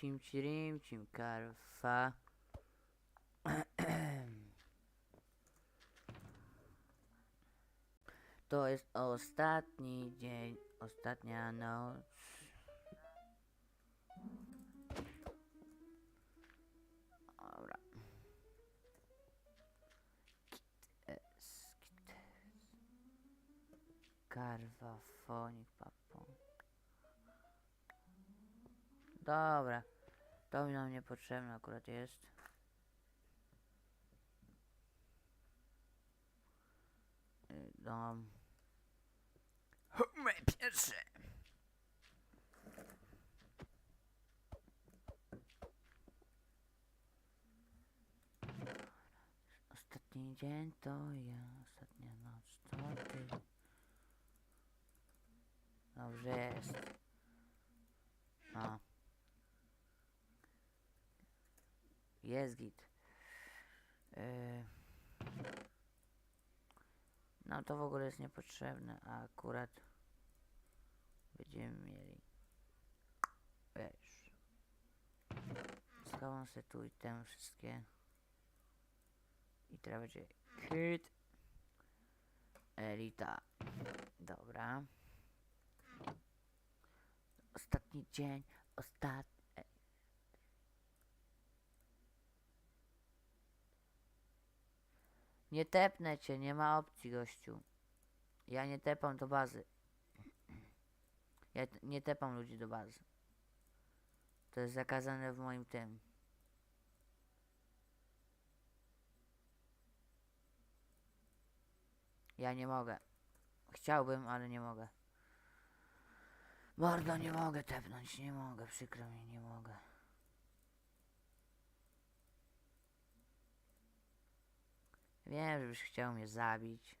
Cim cirim, cim karfa. To jest ostatni dzień, ostatnia noc. Dobra. Kites, kites. Papon. Dobra. To mi nam niepotrzebne akurat jest. Dom. My pierwsze. Ostatni dzień to ja, ostatnia noc to ty. Dobrze jest. No. Jest git. Yy. No to w ogóle jest niepotrzebne, a akurat będziemy mieli. Wiesz. Schowam sobie tu i te wszystkie. I teraz będzie hit. Elita. Dobra. Ostatni dzień. Ostatni. Nie tepnę cię, nie ma opcji, gościu. Ja nie tepam do bazy. Ja nie tepam ludzi do bazy. To jest zakazane w moim tym. Ja nie mogę. Chciałbym, ale nie mogę. Mordo, nie mogę tepnąć, nie mogę, przykro mi, nie mogę. Wiem, żebyś chciał mnie zabić.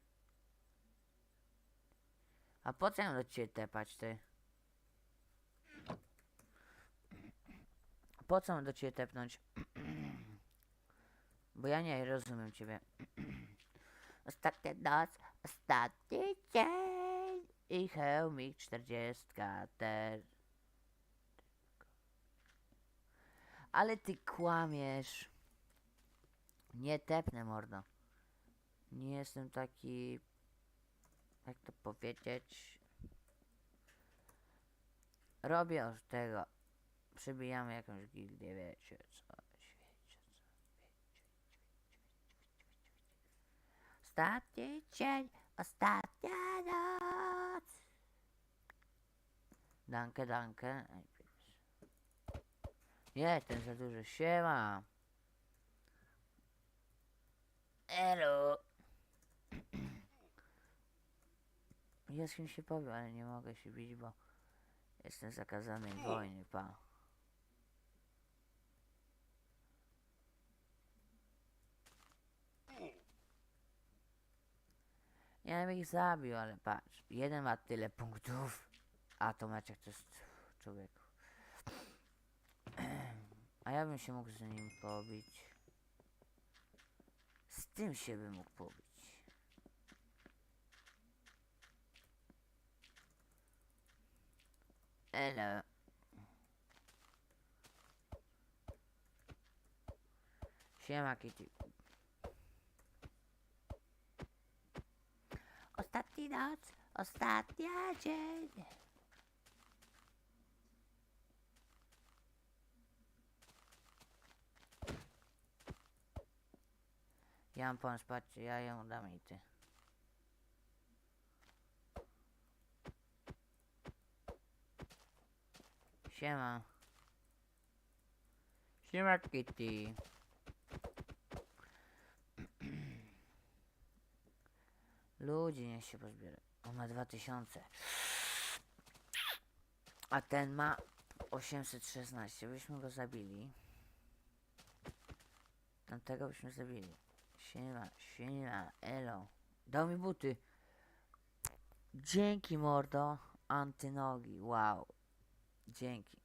A po co ja do ciebie tepać, ty? Po co mam do ciebie tepnąć? Bo ja nie rozumiem ciebie. Ostatnia noc, ostatni dzień i hełmik czterdziestka ter. Ale ty kłamiesz. Nie tepnę, mordo. Nie jestem taki... Jak to powiedzieć? Robię od tego. Przybijamy jakąś gildię, wiecie co, Ostatni dzień, ostatnia noc. Ej, pies. Nie, ten za dużo. Siema. Elo. Ja z kimś się powiem, ale nie mogę się bić, bo jestem zakazany wojny, pa. Ja bym ich zabił, ale patrz. Jeden ma tyle punktów, a to Maciek to jest człowieku. A ja bym się mógł z nim pobić. Z tym się bym mógł pobić. Elo. Siema Kitty. Ostatni noc, ostatnia dzień. Ja mam ja ją dam i ty. Siema. Siema Kitty. Ludzi niech się pozbiera. On ma 2000. A ten ma 816. Byśmy go zabili. Tamtego byśmy zabili. Siema, siema, elo. Dał mi buty. Dzięki mordo. Antynogi, wow. Dzięki.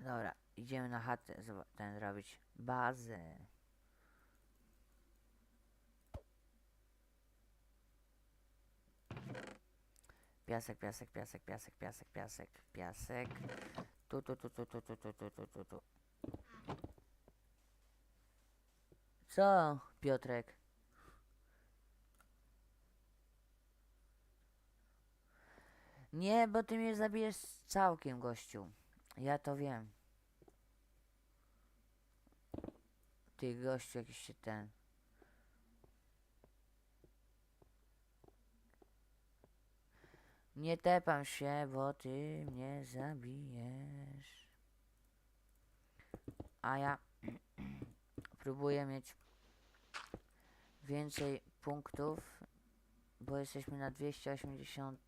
Dobra, idziemy na chatę, ten robić bazę. Piasek, piasek, piasek, piasek, piasek, piasek, piasek. Tu, tu, tu, tu, tu, tu, tu, tu, tu, tu. Co, Piotrek? Nie, bo ty mnie zabijesz całkiem, gościu. Ja to wiem. Ty, gościu, jakiś się ten... Nie tepam się, bo ty mnie zabijesz. A ja próbuję mieć więcej punktów, bo jesteśmy na 280,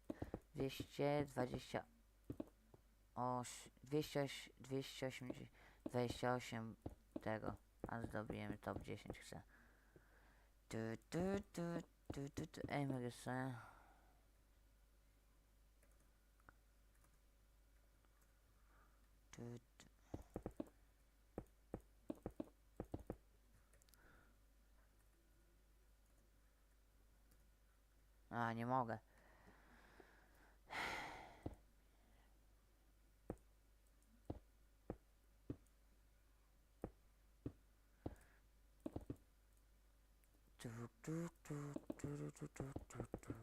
220, 208, 280, 28 tego, a zdobijemy top 10 chcę. Tu, tu, tu, tu, tu, tu. Ej, mogę sobie... Tu, tu. A, nie mogę. Tu, tu, tu.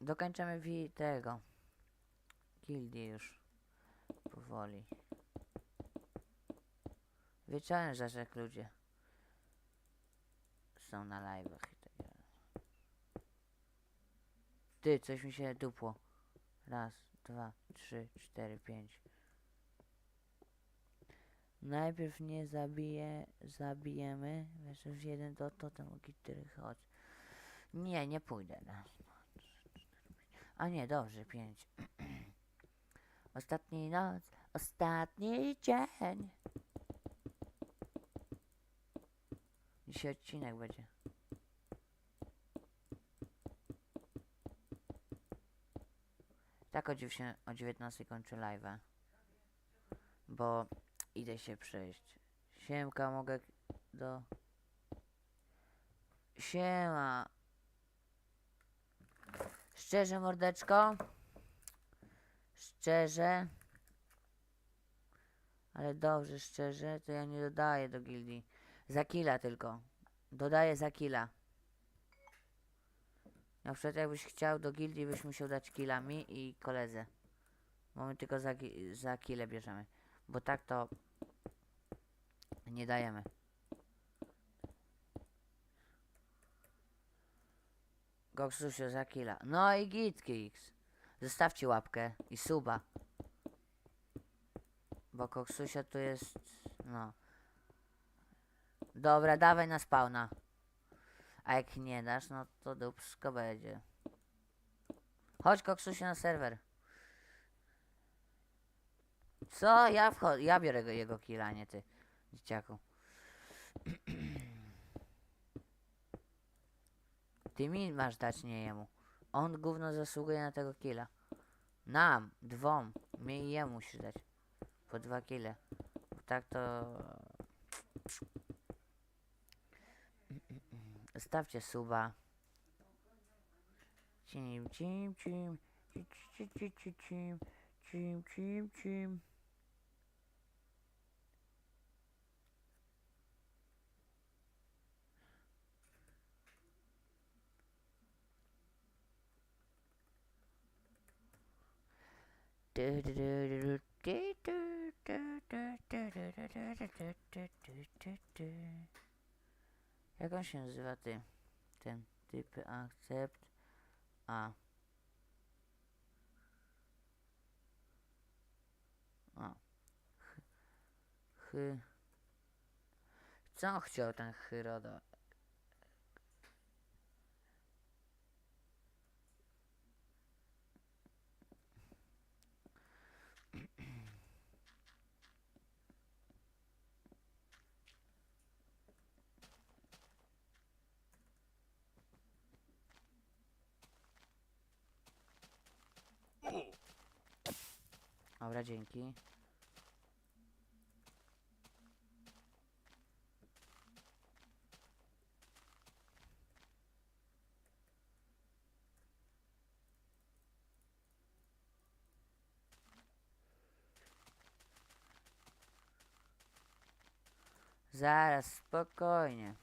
Dokończamy wi tego. Gildii już. Powoli. Wieczorem jak ludzie są na live'ach i tak dalej. Ty, coś mi się dupło. Raz, dwa, trzy, cztery, pięć. Najpierw nie zabije, zabijemy. Już jeden to totem który chodź. Nie, nie pójdę. Raz. A nie, dobrze, pięć. Ostatni noc, ostatni dzień. Dzisiaj odcinek będzie. Tak o, dziewię- o 19 kończę live'a. Bo idę się przejść. Siemka, mogę do... Siema. Szczerze, mordeczko? Szczerze? Ale dobrze, szczerze, to ja nie dodaję do gildii. Za killa tylko. Dodaję za killa. Na przykład jakbyś chciał do gildii, byś musiał dać killa mi i koledze. Bo my tylko za, za kile bierzemy. Bo tak to nie dajemy. Goksusio za killa. No i Gitkix. Zostawcie łapkę i suba. Bo Koksusio tu jest, no. Dobra, dawaj na spawna. A jak nie dasz, no to dupsko będzie. Chodź Koksusio na serwer. Co? Ja wchodzę, ja biorę go, jego killa, nie ty, dzieciaku. Ty mi masz dać, nie jemu. On gówno zasługuje na tego killa. Nam, dwom, mi i jemu musisz dać. Po dwa kile. Tak to... Stawcie suba. Cim, cim, cim. Ci, ci, ci, ci, cim. Cim, cim, cim. Jak on się nazywa ty? Ten typy akcept A. Ch. Chy. Co chciał ten Hyrodo? Dobra, dzięki. Zaraz, spokojnie.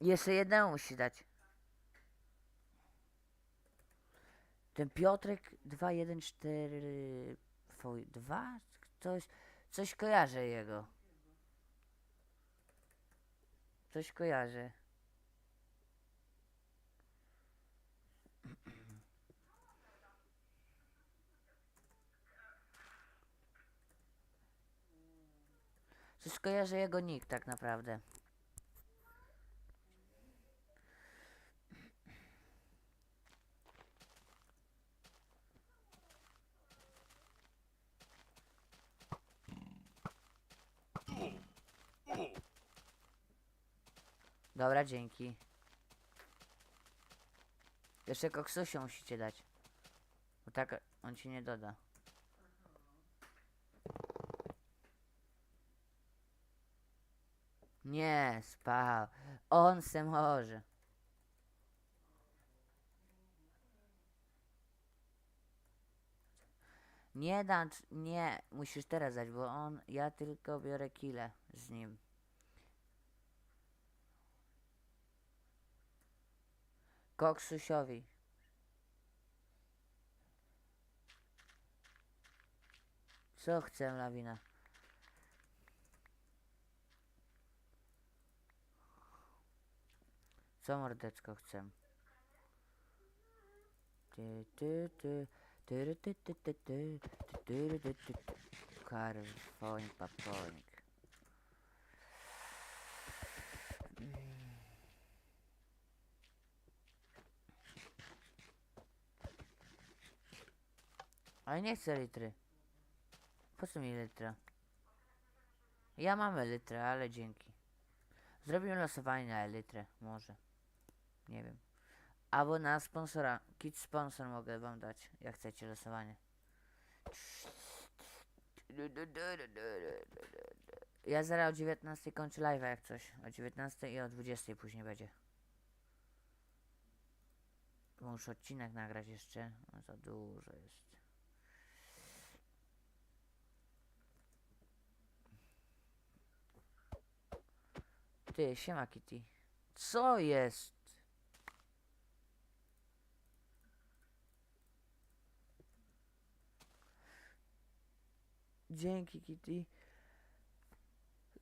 Jeszcze jednemu musi dać. Ten Piotrek 214 V2? Coś, coś kojarzę jego. Coś kojarzę. Coś kojarzę jego nick tak naprawdę. Dobra, dzięki. Jeszcze koksusią musicie dać. Bo tak on ci nie doda. Nie, spał. On se może. Nie dam, nie, musisz teraz dać, bo on, ja tylko biorę kile z nim. Koksusiowi. Co chcę, lawina? Co mordeczko chcę? Ty, ty, ty. Tyry, ty, ty, ty, ty, tyry, ty, ty, ty. Ale nie chcę litry. Po co mi litra? Ja mam litrę, ale dzięki. Zrobimy losowanie na litrę, może. Nie wiem. Albo na sponsora. Kit sponsor mogę wam dać, jak chcecie losowanie. Ja zaraz o 19 kończę live jak coś. O 19 i o 20 później będzie. Muszę odcinek nagrać jeszcze. No, za dużo jest. Ty, siema Kitty. Co jest? Dzięki Kitty.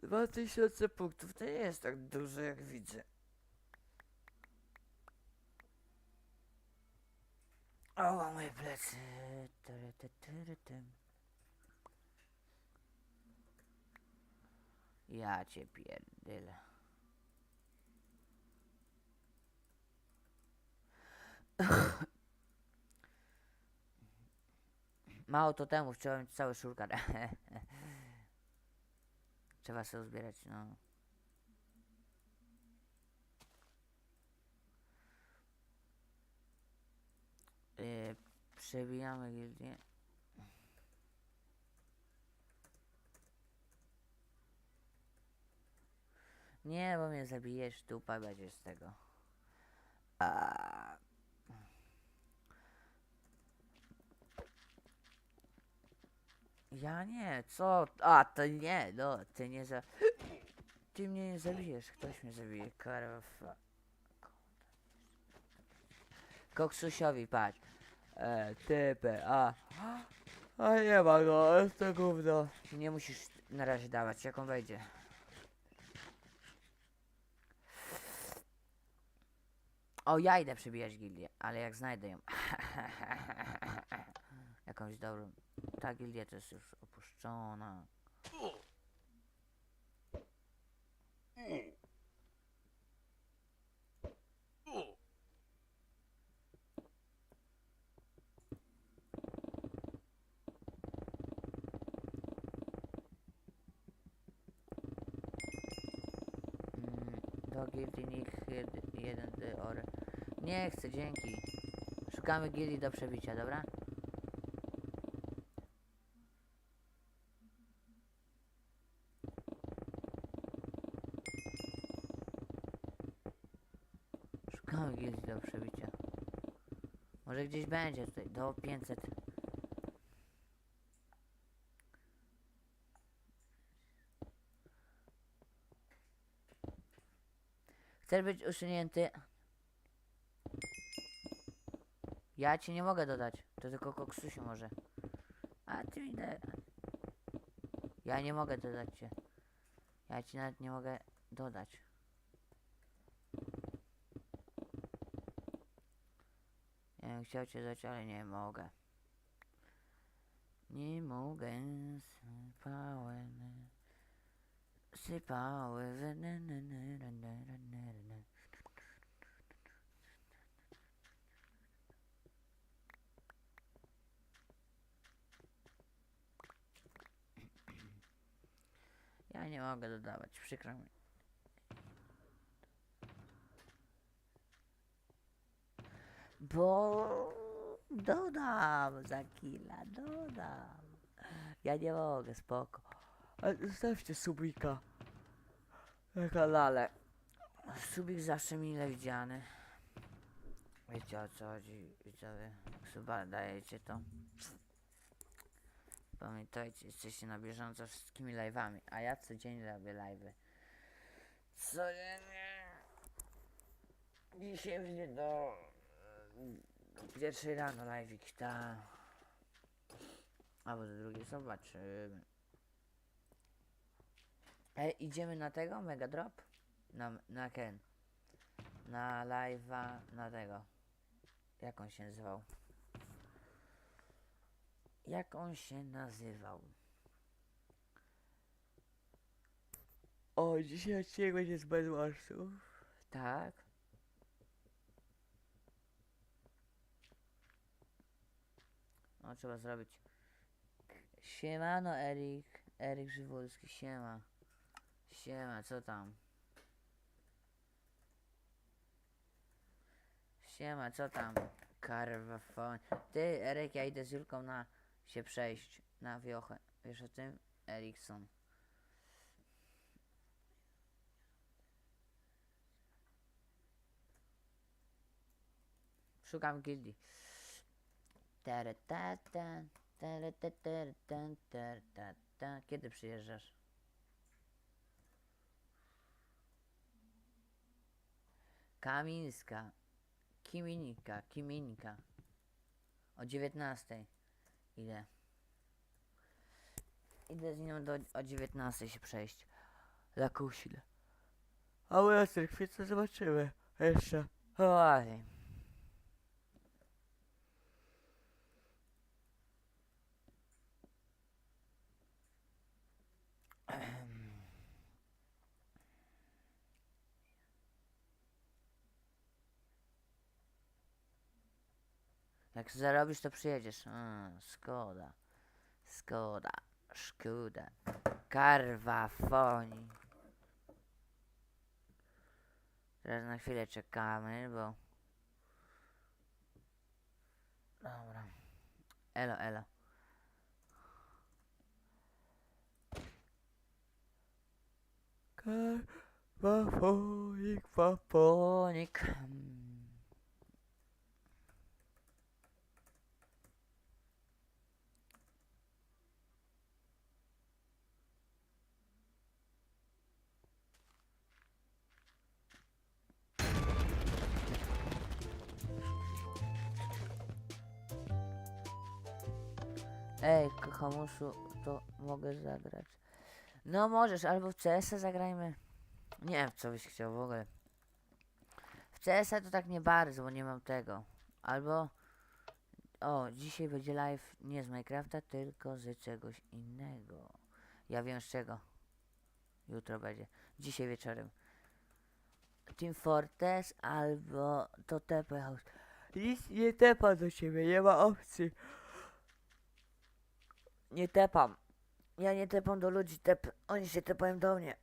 2000 punktów to nie jest tak dużo jak widzę. O, moje plecy. Ja cię pierdolę. Mało to temu, mieć cały szurkar. trzeba sobie zbierać, no. Yy, przebijamy gildię. Nie, bo mnie zabijesz, dupa będzie z tego. A... Ja nie, co? A, to nie, no, ty nie za... Ty mnie nie zabijesz, ktoś mnie zabije, karwa. Koksusiowi, patrz. E, typy, a... A nie ma go, jest to gówno. Nie musisz na razie dawać, jak on wejdzie. O, ja idę przebijać gildię, ale jak znajdę ją. Jakąś dobrą. Ta gildia jest już opuszczona. Mm, Do gildii 1 d or. Nie chcę, dzięki. Szukamy gildii do przebicia, dobra? Może gdzieś będzie tutaj, do 500. Chcesz być usunięty? Ja ci nie mogę dodać. To tylko koksusiu może. A ty mi da... Ja nie mogę dodać cię. Ja ci nawet nie mogę dodać. chciał cię dać, ale nie mogę. Nie mogę, sypałem, sypały. Ja nie mogę dodawać, przykro mi. Bo dodam za killa, dodam. Ja nie mogę, spoko. Ale zostawcie subika na kanale. Subik zawsze mile widziany. Wiecie o co chodzi, widzowie. Suba dajecie to. Pamiętajcie, jesteście na bieżąco wszystkimi live'ami, a ja codziennie robię live'y. Codziennie. Dzisiaj będzie do, do pierwszej rano live'ik, ta. Albo do drugiej, zobaczymy. E, idziemy na tego, Mega Drop? Na, na Ken. Na live'a, na tego. Jak on się nazywał? Jak on się nazywał? O, dzisiaj odcinek będzie z Bedwarsów. Tak. No, trzeba zrobić. Siemano, Erik. Erik Żywulski, siema. Siema, co tam? Siema, co tam? Karwafon. Ty, Eryk, ja idę z Julką na się przejść na wiochę. Wiesz o tym? Erikson. Szukam gildii. Kiedy przyjeżdżasz? Kamińska. Kiminika, Kiminika. O 19. Idę. Idę z nią do, o 19 się przejść. Lakusil. A my na cerkwicy zobaczymy. Jeszcze. Oj. Jak zarobisz, to przyjedziesz. A, skoda. Skoda. Szkoda. Karwa foni. Teraz na chwilę czekamy, bo... Dobra. Elo, elo. Karwa fonik, Ej, kochamuszu, to mogę zagrać. No możesz, albo w CS-a zagrajmy. Nie wiem, co byś chciał w ogóle. W CS-a to tak nie bardzo, bo nie mam tego. Albo... O, dzisiaj będzie live nie z Minecrafta, tylko z czegoś innego. Ja wiem z czego. Jutro będzie. Dzisiaj wieczorem. Team Fortress albo to TP House. Nic nie tepa do ciebie, nie ma opcji. Nie tepam. Ja nie tepam do ludzi, tep... oni się tepają do mnie.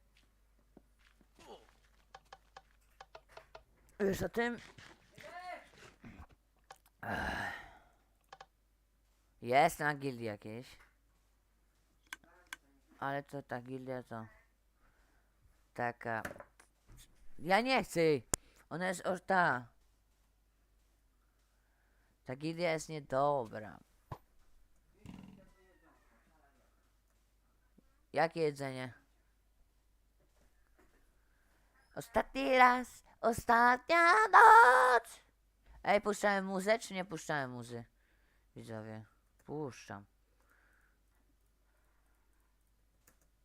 Wiesz o tym? Jest na gildii jakieś. Ale to ta gildia to... Taka... Ja nie chcę! Ona jest o ta. Ta gildia jest niedobra. Jakie jedzenie? Ostatni raz, ostatnia noc. Ej, puszczałem muzę, czy nie puszczałem muzy? Widzowie, puszczam.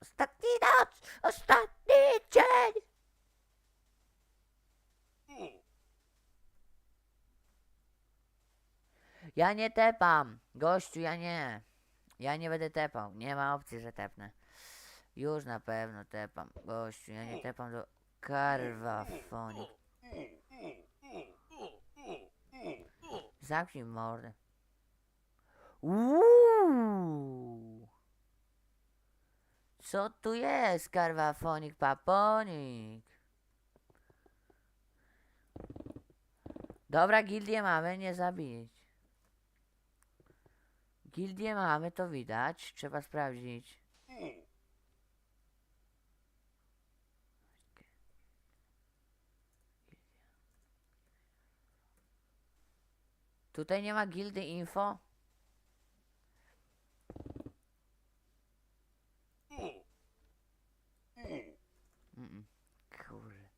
Ostatni noc, ostatni dzień. Ja nie tepam, gościu, ja nie. Ja nie będę tepał, nie ma opcji, że tepnę. Już na pewno tepam, gościu, ja nie tepam do karwa fonik. Zamknij mordę. Uuu. Co tu jest, karwafonik, paponik? Dobra, gildię mamy, nie zabić. Gildię mamy, to widać. Trzeba sprawdzić. Tutaj nie ma gildy info? Kurde.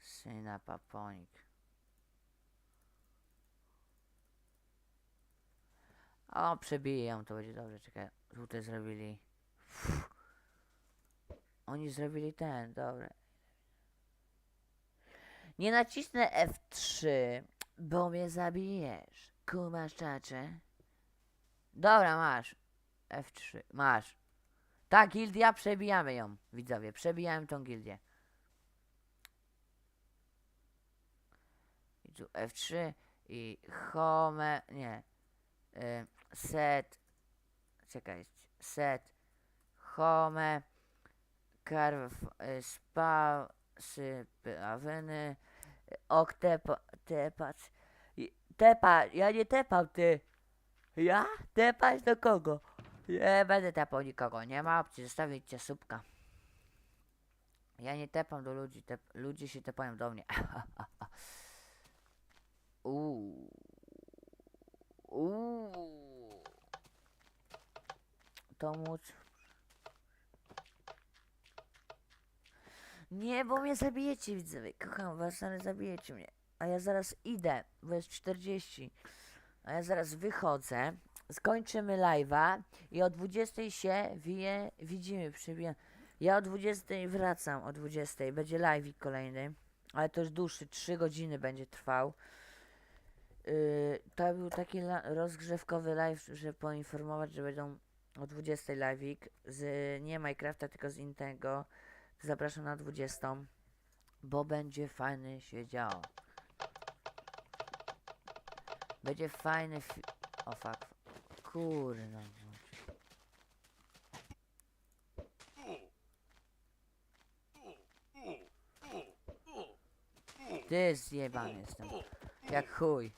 Syna paponik. O, przebiję, to będzie dobrze, czekaj. Tutaj zrobili. Fuh. Oni zrobili ten, dobra. Nie nacisnę F3, bo mnie zabijesz. Kumasz czacze? Dobra, masz. F3, masz. Ta gildia, przebijamy ją, widzowie. Przebijałem tą gildię. I tu F3 i home, nie. Y, set. Czekaj, set. Home. Karw, y, spa, sypy, awyny. Ok, tepa, tepać. Tepa, ja nie tepam, ty. Ja? Tepać do kogo? Nie będę tepał nikogo, nie ma opcji, zostawicie słupka. Ja nie tepam do ludzi, ludzie się tepają do mnie. Uuu. Uuu. To móc. Nie, bo mnie zabijecie, widzowie. Kocham was, ale zabijecie mnie. A ja zaraz idę, bo jest 40. A ja zaraz wychodzę. Skończymy live'a i o 20 się widzimy, przybijam. Ja o 20 wracam, o 20 będzie live'ik kolejny, ale to już dłuższy, 3 godziny będzie trwał. Yy, to był taki rozgrzewkowy live, żeby poinformować, że będą o 20 live'ik z nie Minecrafta, tylko z Intego. Zapraszam na 20, bo będzie fajny się działo. Będzie fajny fi- O fuck. Kurna. Ty zjebany jestem. Jak chuj.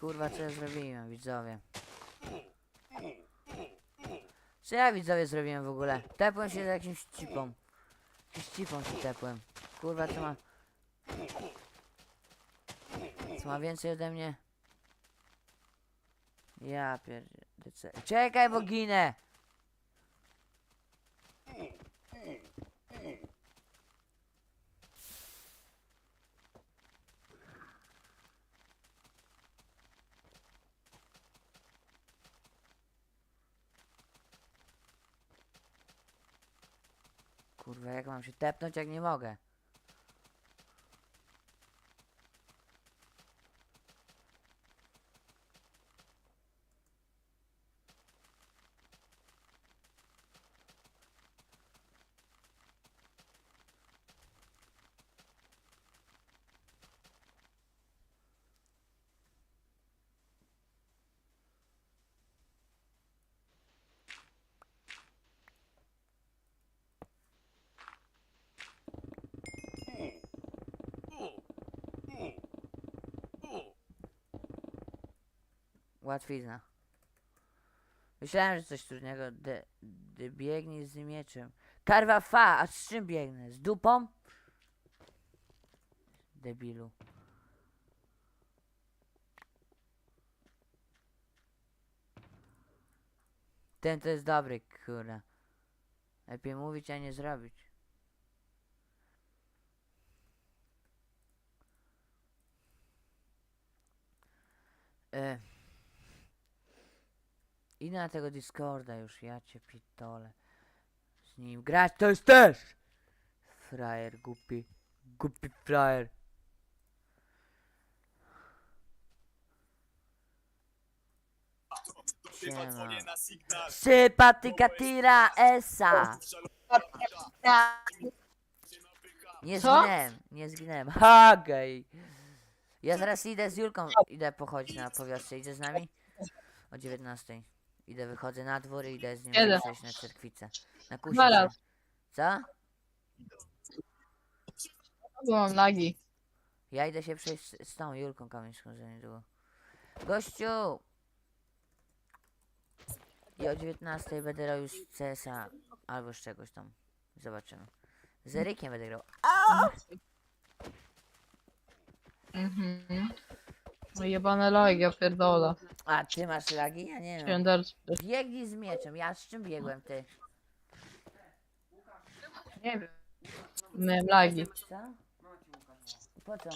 Kurwa, co ja zrobiłem, widzowie? Co ja widzowie zrobiłem w ogóle? Tepłem się z jakimś cipą. Z cipą się tepłem. Kurwa, co ma... Co ma więcej ode mnie? Ja pierdolę. Czekaj, bo ginę! Kurwa, jak mam się tepnąć, jak nie mogę? Łatwizna. Myślałem, że coś trudnego. De, de biegnij z mieczem. Karwa fa, a z czym biegnę? Z dupą? Debilu. Ten to jest dobry, kurwa. Lepiej mówić, a nie zrobić. E. Idę na tego Discorda już, ja cię pitole. Z nim grać to jest też! Frajer, głupi. Głupi frajer. Siema. Sympatyka tira esa! Nie Co? zginęłem, nie zginęłem. Ha, gej. Ja zaraz idę z Julką, idę pochodzić na powiasce. Idzie z nami? O 19. Idę, wychodzę na dwór i idę z nim Kiedy? przejść na cerkwicę. Na kusie. Zaraz. Co? Bo mam lagi. Ja idę się przejść z, z tą Julką Kamińską za niedługo. Gościu! I o 19 będę grał już CSa albo z czegoś tam. Zobaczymy. Z Erykiem będę grał. Mhm. No jebane lagi, ja pierdolę. A ty masz lagi? Ja nie wiem. Święder. Biegnij z mieczem. Ja z czym biegłem ty? Nie wiem. Miałem lagi. Co? Po co?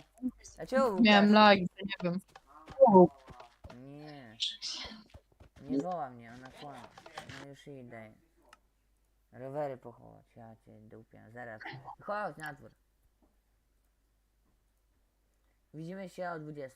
Dlaczego Łukasz? Miałem lagi, to nie wiem. Nie. Nie woła mnie, ona kłamie. No już idę. Rowery pochować, ja cię dupię, zaraz. Chodź na dwór. Widzimy się o 20.